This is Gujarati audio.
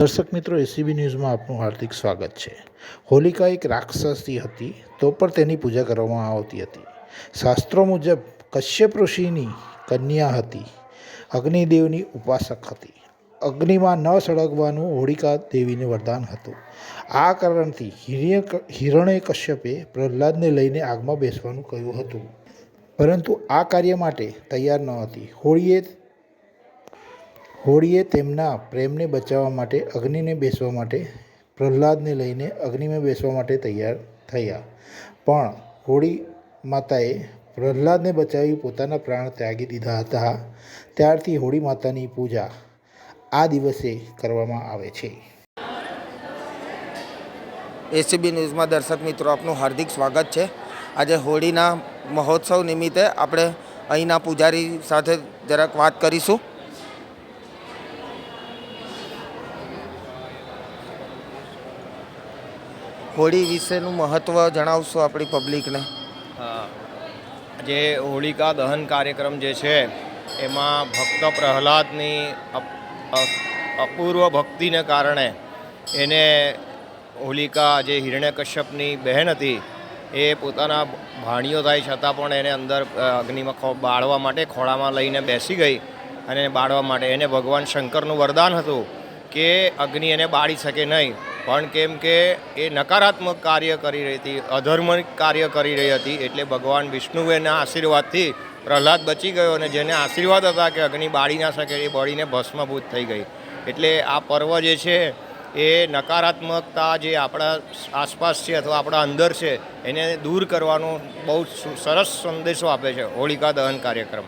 દર્શક મિત્રો એસીબી ન્યૂઝમાં આપનું હાર્દિક સ્વાગત છે. હોલિકા એક રાક્ષસી હતી, તો પણ તેની પૂજા કરવામાં આવતી હતી. શાસ્ત્રો મુજબ, કશ્યપ ઋષિની કન્યા હતી, અગ્નિદેવની ઉપાસક હતી. અગ્નિમાં ન સળગવાનું હોળિકા દેવીને વરદાન હતું. આ કારણથી હિરણ્ય હિરણ્ય કશ્યપે પ્રહલાદને લઈને આગમાં બેસવાનું કહ્યું હતું. પરંતુ આ કાર્ય માટે તૈયાર ન હતી. હોળીએ હોળીએ તેમના પ્રેમને બચાવવા માટે, અગ્નિને બેસવા માટે, પ્રહલાદને લઈને અગ્નિમાં બેસવા માટે તૈયાર થયા. પણ હોળી માતાએ પ્રહલાદને બચાવી પોતાના પ્રાણ ત્યાગી દીધા હતા. ત્યારથી હોળી માતાની પૂજા આ દિવસે કરવામાં આવે છે. એસીબી ન્યૂઝમાં દર્શક મિત્રો, આપનું હાર્દિક સ્વાગત છે. આજે હોળીના મહોત્સવ નિમિત્તે આપણે અહીંના પૂજારી સાથે જરાક વાત કરીશું. હોળી વિશેનું મહત્ત્વ જણાવશો આપણી પબ્લિકને? જે હોલિકા દહન કાર્યક્રમ જે છે, એમાં ભક્ત પ્રહલાદની અપ- અપૂર્વ ભક્તિને કારણે એને હોલિકા જે હિરણ્યકશ્યપની બહેન હતી, એ પોતાના ભાણીઓ થાય છતાં પણ એને અંદર અગ્નિમાં બાળવા માટે ખોળામાં લઈને બેસી ગઈ અને બાળવા માટે એને ભગવાન શંકરનું વરદાન હતું. કે અગ્નિ એને બાળી શકે નહીં. પણ કેમ કે એ નકારાત્મક કાર્ય કરી રહી હતી અધર્મિક કાર્ય કરી રહી હતી, એટલે ભગવાન વિષ્ણુએના આશીર્વાદથી પ્રહલાદ બચી ગયો અને જેને આશીર્વાદ હતા કે અગ્નિ બાળી ના શકે એ બળીને ભસ્મભૂત થઈ ગઈ. એટલે આ પર્વ જે છે, એ નકારાત્મકતા જે આપણા આસપાસ છે અથવા આપણા અંદર છે, એને દૂર કરવાનો બહુ સરસ સંદેશો આપે છે હોળિકા દહન કાર્યક્રમ.